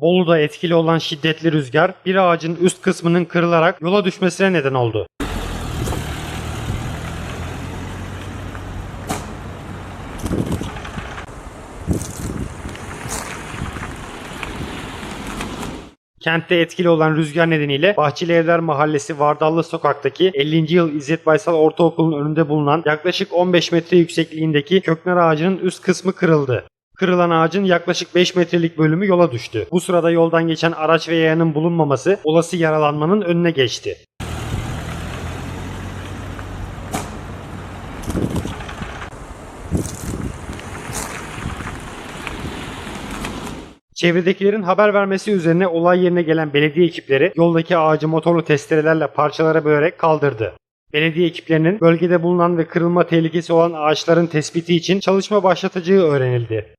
Bolu'da etkili olan şiddetli rüzgar bir ağacın üst kısmının kırılarak yola düşmesine neden oldu. Kentte etkili olan rüzgar nedeniyle Bahçeli Evler Mahallesi Vardallı Sokak'taki 50. yıl İzzet Baysal Ortaokulu'nun önünde bulunan yaklaşık 15 metre yüksekliğindeki köknar ağacının üst kısmı kırıldı. Kırılan ağacın yaklaşık 5 metrelik bölümü yola düştü. Bu sırada yoldan geçen araç ve yayanın bulunmaması olası yaralanmanın önüne geçti. Çevredekilerin haber vermesi üzerine olay yerine gelen belediye ekipleri yoldaki ağacı motorlu testerelerle parçalara bölerek kaldırdı. Belediye ekiplerinin bölgede bulunan ve kırılma tehlikesi olan ağaçların tespiti için çalışma başlatacağı öğrenildi.